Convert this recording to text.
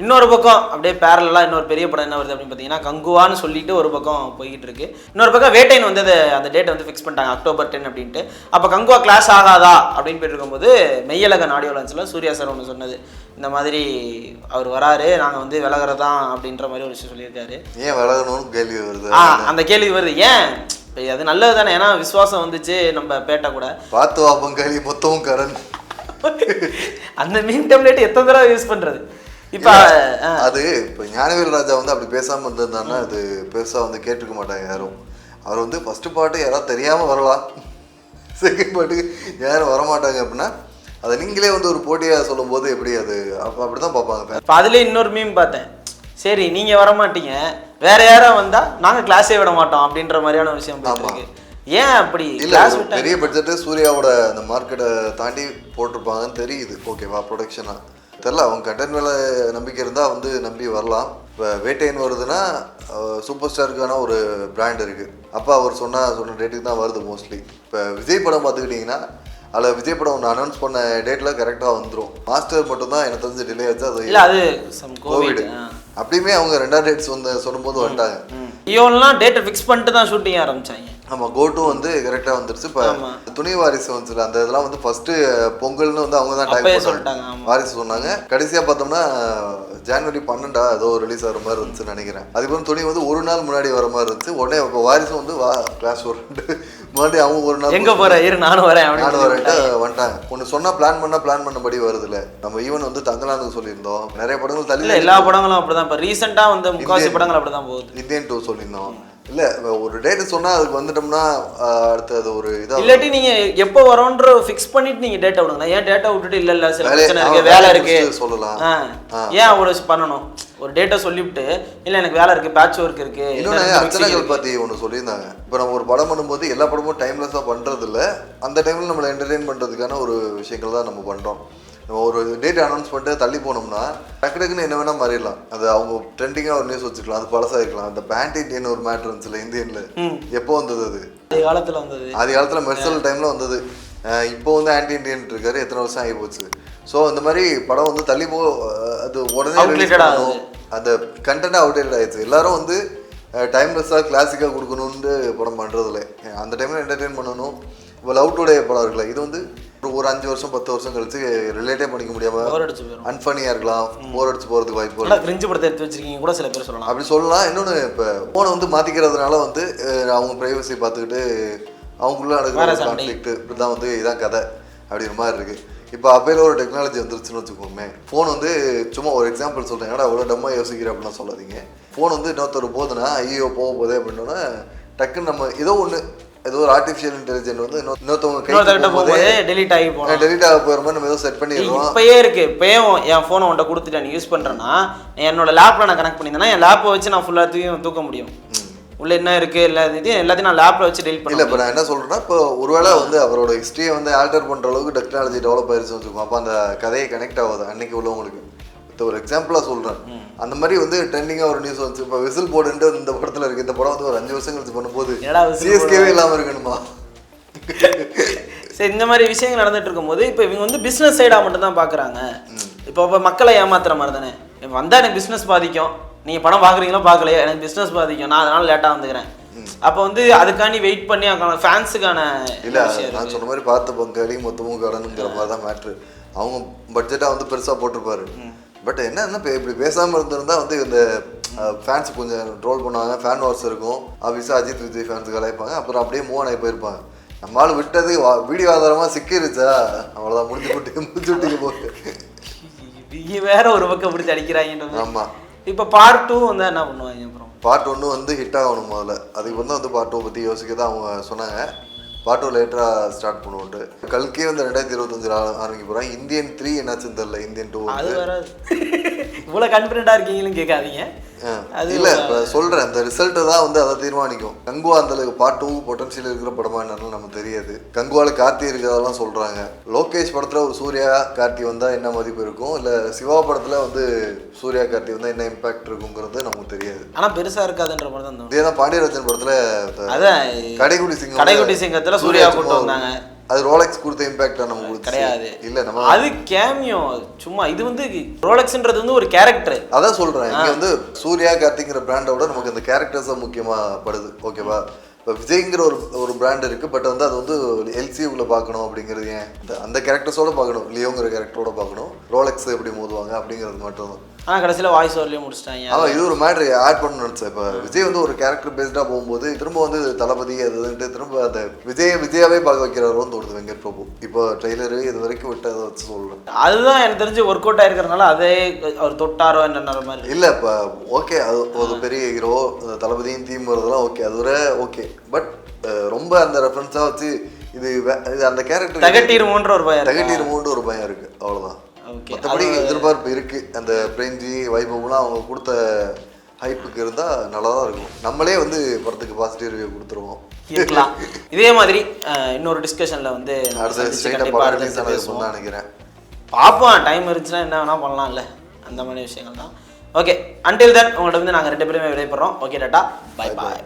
இன்னொரு பக்கம் அப்படியே பேரலாக இன்னொரு பெரிய படம் என்ன வருது அப்படின்னு பார்த்தீங்கன்னா கங்குவான்னு சொல்லிட்டு ஒரு பக்கம் போய்கிட்டு இருக்கு. இன்னொரு பக்கம் வேட்டைன் வந்து அதை அந்த டேட்டை வந்து ஃபிக்ஸ் பண்ணிட்டாங்க அக்டோபர் டென் அப்படின்ட்டு. அப்போ கங்குவா கிளாஸ் ஆகாதா அப்படின்னு போயிட்டு இருக்கும்போது மெய்யழகன் ஆடியோ லான்ச்சில் சூர்யா சார் ஒன்று சொன்னது. இந்த மாதிரி அவர் வராரு நாங்கள் வந்து விலகிறதான் அப்படின்ற மாதிரி ஒரு விஷயம் சொல்லியிருக்காரு. ஏன் விலகணும்னு கேள்வி வருது? ஆ அந்த கேள்வி வருது. ஏன்? அது நல்லது தானே ஏன்னா விசுவாசம் வந்துச்சு நம்ம பேட்டை கூட. பார்த்து வாப்பம் கேள்வி மொத்தமும் கரண் அந்த மீன் டெம்ப்ளேட் எத்தனை தடவை யூஸ் பண்றது? இப்போ அது இப்போ ஞானவேல் ராஜா வந்து அப்படி பேசாம இருந்திருந்தாருன்னா அது பெருசா வந்து கேட்டுக்க மாட்டாங்க யாரும். அவர் வந்து ஃபர்ஸ்ட் பாட்டு யாராவது தெரியாம வரலாம் செகண்ட் பாட்டுக்கு யாரும் வரமாட்டாங்க அப்படின்னா அதை நீங்களே வந்து ஒரு போட்டியா சொல்லும்போது எப்படி அது அப்போ அப்படிதான் பார்ப்பாங்க இப்போ அதுலேயே இன்னொரு மீம் பார்த்தேன். சரி நீங்க வர மாட்டீங்க வேற யாரோ வந்தா நாங்க கிளாஸே விட மாட்டோம் அப்படின்ற மாதிரியான விஷயம் இருக்கு. ஏன் அப்படி இல்ல பெரிய பட்ஜெட்டு சூர்யாவோட அந்த மார்க்கெட்டை தாண்டி போட்டிருப்பாங்கன்னு தெரியுது. ஓகேவா ப்ரொடக்ஷனா தெரில அவங்க கண்டென்ட் மேலே நம்பிக்கை இருந்தால் வந்து நம்பி வரலாம். இப்போ வேட்டையன் வருதுன்னா சூப்பர் ஸ்டாருக்கான ஒரு பிராண்ட் இருக்குது அப்போ அவர் சொன்ன சொன்ன டேட்டுக்கு தான் வருது மோஸ்ட்லி இப்போ விஜய் படம் பார்த்துக்கிட்டிங்கன்னா அதில் விஜய் படம் ஒன்று அனௌன்ஸ் பண்ண டேட்டில் கரெக்டாக வந்துடும் மாஸ்டர் மட்டும்தான் எனக்கு தெரிஞ்சு டிலே ஆச்சு அது இல்ல அது கோவிட் அப்படியுமே அவங்க ரெண்டாம் டேட்ஸ் வந்து சொல்லும்போது வந்துட்டாங்க. இவன்லாம் டேட்டை ஃபிக்ஸ் பண்ணிட்டு தான் ஷூட்டிங் ஆரம்பிச்சாங்க. ஆமாம் கோட்டும் வந்து கரெக்டாக வந்துருச்சு. இப்போ. துணி வாரிசு வந்துச்சுல அந்த இதெல்லாம் வந்து ஃபர்ஸ்ட் பொங்கல்னு வந்து அவங்க தான் டைப் சொல்லிட்டாங்க. வாரிசு சொன்னாங்க. கடைசியாக பார்த்தோம்னா ஜனவரி பன்னெண்டா ஏதோ ரிலீஸ் ஆகிற மாதிரி இருந்துச்சுன்னு நினைக்கிறேன். அதுக்கப்புறம் துணி வந்து ஒரு நாள் முன்னாடி வர மாதிரி இருந்துச்சு. உடனே இப்போ வாரிசு வந்து வா கிளாஸ் ஒரு முன்னாடி அவங்க ஒரு நாள் எங்க இரு நானும் வரேன் நானும் வரேன்ட்டு வந்துட்டாங்க. ஒன்று சொன்னா பிளான் பண்ணா பிளான் பண்ணபடி வருதுல்ல நம்ம ஈவன் வந்து தங்கலாந்து சொல்லியிருந்தோம். நிறைய படங்கள் தள்ளி எல்லா படங்களும் அப்படிதான். இப்போ ரீசெண்டாக வந்து இந்தியன். படங்கள் அப்படிதான் போகுது. இந்தியன் டூ சொல்லியிருந்தோம். இல்ல ஒரு டேட்டு சொன்னா அதுக்கு வந்துட்டோம்னா ஆஹ், அடுத்து அது ஒரு இதா இல்லாட்டி நீங்க எப்போ வரோன்ற ஃபிக்ஸ் பண்ணிட்டு நீங்க டேட்டா விடுங்க. ஏன் டேட்டா விட்டுட்டு இல்ல இல்ல சில பிரச்சனை இருக்கு வேலை இருக்கு. சொல்லலாம். ஏன் அவ்வளவு பண்ணணும்? ஒரு டேட்டா சொல்லிவிட்டு இல்ல எனக்கு வேலை இருக்கு பேட்ச் ஒர்க் இருக்கு இன்னொன்று இருக்கு. பத்தி ஒன்று சொல்லியிருந்தாங்க. இப்போ நம்ம ஒரு படம் பண்ணும்போது எல்லா படமும் டைம்லெஸ்ஸாக பண்ணுறது இல்ல அந்த டைமில் நம்மளை என்டர்டெயின் பண்ணுறதுக்கான ஒரு விஷயங்கள் தான் நம்ம பண்ணுறோம் நம்ம ஒரு டேட் அனௌன்ஸ் பண்ணிட்டு தள்ளி போனோம்னா டக்கு டக்குன்னு என்ன வேணால் மாறிடலாம். அது அவங்க ட்ரெண்டிங்காக ஒரு நியூஸ் வச்சுக்கலாம் அது பழசாக இருக்கலாம் அந்த பேண்ட் இண்டியன் ஒரு மேட்ரு இருந்துச்சுல இந்தியனில். எப்போ வந்தது அது? காலத்துல வந்தது. ஆதி காலத்தில் மெர்சல் டைமில் வந்தது. இப்போ வந்து ஆன்டி இண்டியன் இருக்காரு எத்தனை வருஷம் ஆகி போச்சு? ஸோ இந்த மாதிரி படம் வந்து தள்ளி போ அது உடனே. அந்த கண்டென்ட் அவுடேட்டட் ஆயிடுச்சு. எல்லாரும் வந்து டைம்லெஸ்ஸாக கிளாசிக்காக கொடுக்கணும்னு படம் பண்ணுறதில்ல அந்த டைமில் என்டர்டெயின் பண்ணணும். இப்போ லவ் டுடே படம் இருக்குல்ல இது வந்து ஒரு- அஞ்சு வருஷம் பத்து வருஷம் கழிச்சு ரிலேட்டே பண்ணிக்க முடியாமல் அன்ஃபனியாக இருக்கலாம். போர் அடிச்சு போகிறதுக்கு வாய்ப்பு இருக்கு. கிரிஞ்சு படத்தை எடுத்து வச்சிருக்கீங்க கூட சில பேர் சொல்லலாம். அப்படி சொல்லலாம். இன்னொன்று இப்போ ஃபோனை வந்து மாற்றிக்கிறதுனால வந்து அவங்க ப்ரைவசி பார்த்துக்கிட்டு அவங்களுக்குள்ள நடக்கிற. கான்ஃப்ளிக்ட் இப்படி தான் வந்து இதான் கதை அப்படிங்கிற மாதிரி இருக்குது இப்போ அப்பையில ஒரு டெக்னாலஜி வந்துருச்சுன்னு வச்சுக்கோமே. ஃபோன் வந்து சும்மா ஒரு எக்ஸாம்பிள் சொல்கிறேன் ஏன்னா அவ்வளோ டம்மாக யோசிக்கிற அப்படிலாம் சொல்லாதீங்க. ஃபோன் வந்து இன்னொருத்தர் போகுதுன்னா ஐயோ போக போதே அப்படின்னோன்னா டக்குன்னு நம்ம ஏதோ ஒன்று ஏதோ ஒரு ஆர்டிஃபிஷியல் இன்டெலிஜென்ட் வந்து இன்னொ- இன்னொருத்தவங்க போகும்போது டெலிட் ஆகி போனோம் டெலிட் ஆக போகிற மாதிரி நம்ம ஏதோ செட் பண்ணிடுறோம். இப்பயே இருக்கு. இப்பயே என் ஃபோனை உன்ட்ட கொடுத்துட்டு யூஸ் பண்றேன்னா என்னோட லேப்ல நான் கனெக்ட் பண்ணியிருந்தேன்னா என் லேப்பை வச்சு நான் ஃபுல்லாத்தையும் தூக்க முடியும். உள்ள என்ன இருக்கு எல்லா இது எல்லாத்தையும் நான் லேப்ல வச்சு டெலிட் இல்ல பண்ண இப்போ நான் என்ன சொல்றேன்னா இப்போ ஒருவேளை வந்து அவரோட ஹிஸ்டரியை வந்து ஆல்டர் பண்ற அளவுக்கு டெக்னாலஜி டெவலப் ஆயிருச்சுன்னு வச்சுக்கோங்க. அப்போ அந்த கதையை கனெக்ட் ஆகாது அன்னைக்கு உள்ளவங்களுக்கு. ஒரு எக்ஸாம்பிளா சொல்றேன். அந்த மாதிரி வந்து ட்ரெண்டிங்காக ஒரு நியூஸ் வந்துச்சு. இப்போ விசில் போர்டுன்ட்டு இந்த படத்துல இருக்கு. இந்த படம் வந்து ஒரு அஞ்சு வருஷம் கழிச்சு பண்ணும்போது சிஎஸ்கேவே இல்லாம இருக்கணுமா? சரி இந்த மாதிரி விஷயங்கள் நடந்துட்டு இருக்கும்போது இப்போ இவங்க வந்து பிஸ்னஸ் சைடாக மட்டும் தான் பார்க்குறாங்க இப்போ இப்போ மக்களை ஏமாத்துற மாதிரி தானே. வந்தால் எனக்கு பிஸ்னஸ் பாதிக்கும். நீங்கள் படம் பார்க்குறீங்களோ பார்க்கலையோ எனக்கு பிஸ்னஸ் பாதிக்கும். நான் அதனால லேட்டாக வந்துக்கிறேன். அப்போ வந்து அதுக்காண்டி வெயிட் பண்ணி அதுக்கான ஃபேன்ஸுக்கான இல்ல நான் சொன்ன மாதிரி பார்த்து பங்காளி மொத்தமும் கடனுங்கிற மாதிரி தான் மேட்ரு அவங்க பட்ஜெட்டாக வந்து பெருசா போட்டிருப்பாரு. பட் என்னன்னா இப்போ இப்படி பேசாம இருந்திருந்தா வந்து இந்த ஃபேன்ஸ் கொஞ்சம் ட்ரோல் பண்ணுவாங்க. ஃபேன் வார்ஸ் இருக்கும். ஆஃபீஸாக அஜித் விஜய் ஃபேன்ஸ் கலாய்ப்பாங்க அப்புறம் அப்படியே மூவ் ஆகி போயிருப்பாங்க. நம்மளால விட்டது வீடியோ ஆதாரமா சிக்கிருச்சா? அவ்வளோதான் முடிஞ்சு விட்டு முடிஞ்சு விட்டுக்கு போட்டு வேற ஒரு பக்கம் பிடிச்சி அடிக்கிறாங்கன்றது ஆமா. இப்போ பார்ட் டூ வந்து என்ன பண்ணுவாங்க அப்புறம் பார்ட் ஒன்று வந்து ஹிட் ஆகணும் முதல்ல. அதுக்கு வந்து வந்து பார்ட் டூ பற்றி யோசிக்க தான் அவங்க சொன்னாங்க. பார்ட் டூ லேட்டராக ஸ்டார்ட் பண்ணுவோன்ட்டு கல்கே வந்து ரெண்டாயிரத்தி இருபத்தஞ்சில் ஆரம்பிக்க போகிறாங்க இந்தியன் த்ரீ என்னாச்சுன்னு தெரியல. இந்தியன் டூ அது வராது. இவ்வளோ கான்ஃபிடென்ட்டாக இருக்கீங்கன்னு கேட்காதீங்க. அது இல்லை இப்போ சொல்கிறேன் அந்த ரிசல்ட்டு தான் வந்து அதை தீர்மானிக்கும். கங்குவா அந்த அளவுக்கு பார்ட் டூ பொட்டன்ஷியல் இருக்கிற படமா என்னன்னு நமக்கு தெரியாது. கங்குவால கார்த்தி இருக்கிறதெல்லாம் சொல்கிறாங்க லோகேஷ் படத்தில் ஒரு சூர்யா கார்த்தி வந்தால் என்ன மதிப்பு இருக்கும்? இல்லை சிவா படத்தில் வந்து சூர்யா கார்த்தி வந்தால் என்ன இம்பாக்ட் இருக்குங்கிறது நமக்கு தெரியாது. ஆனால் பெருசாக இருக்காதுன்ற மாதிரி தான் இதே தான் பாண்டியராஜன் படத்தில் அதான் கடைக்குடி சிங்கம் கடைக்குட்டி சிங்கத்துல சூர்யா கூட்டு வந்தாங்க. அது ரோலெக்ஸ் கொடுத்த இம்பாக்டா நம்ம? கிடையாது. இல்ல நம்ம அது கேமியோ சும்மா இது வந்து ரோலக்ஸ்ன்றது வந்து ஒரு கேரக்டர் அதான் சொல்றேன். இங்க வந்து சூர்யா கார்த்திங்கிற பிராண்டை விட நமக்கு அந்த கேரக்டர்ஸ் தான் முக்கியமா படுது ஓகேவா இப்போ விஜய்ங்கிற ஒரு ஒரு பிராண்ட் இருக்கு. பட் வந்து அது வந்து எல்சியூக்குள்ள பார்க்கணும் அப்படிங்கிறது ஏன்? இந்த- அந்த கேரக்டர்ஸோட பார்க்கணும். லியோங்கிற கேரக்டரோட பார்க்கணும். ரோலெக்ஸ் எப்படி மோதுவாங்க அப்படிங்கிறது மட்டும் தான் ஆனா கடைசியில வாய்ஸ் ஓவர்லயே முடிச்சிட்டாங்க. ஆமா இது ஒரு மேட்ரு ஆட் பண்ணணும்னு நினைச்சேன். இப்போ விஜய் வந்து ஒரு கேரக்டர் பேஸ்டா போகும்போது திரும்ப வந்து தளபதி அது இதுன்ட்டு திரும்ப அந்த விஜய விஜயாவே பார்க்க வைக்கிறாரோன்னு தோணுது வெங்கட் பிரபு. இப்போ ட்ரெய்லரு இது வரைக்கும் விட்டதை வச்சு சொல்றேன். அதுதான் எனக்கு தெரிஞ்சு ஒர்க் அவுட் ஆயிருக்கிறதுனால அதே அவர் தொட்டாரோ என்னன்ற மாதிரி. இல்ல இப்போ ஓகே அது ஒரு பெரிய ஹீரோ தளபதியும் தீம் வரதெல்லாம் ஓகே அது ஒரு ஓகே பட் ரொம்ப அந்த ரெஃபரன்ஸா வச்சு இது இது அந்த கேரக்டர் தகட்டிருமோன்ற ஒரு பயம் இருக்கு. தகட்டிருமோன்ற ஒரு பயம் இருக்கு. அவ்வளவுதான். ஓகே மற்றபடி எதிர்பார்ப்பு இருக்கு. அந்த பிரேம்ஜி வைபவ்லாம் அவங்க கொடுத்த ஹைப்புக்கு இருந்தா நல்லா தான் இருக்கும். நம்மளே வந்து படத்துக்கு பாசிட்டிவ் ரிவ்யூ கொடுத்துருவோம். இருக்கலாம். இதே மாதிரி இன்னொரு டிஸ்கஷன்ல வந்து அடுத்த நினைக்கிறேன். பார்ப்போம். டைம் இருந்துச்சுன்னா என்ன வேணா பண்ணலாம்ல. அந்த மாதிரி விஷயங்கள் தான் ஓகே. அன்டில் தென் உங்கள்ட்ட வந்து நாங்கள் ரெண்டு பேருமே விடைபெறோம். Okay tata. Bye bye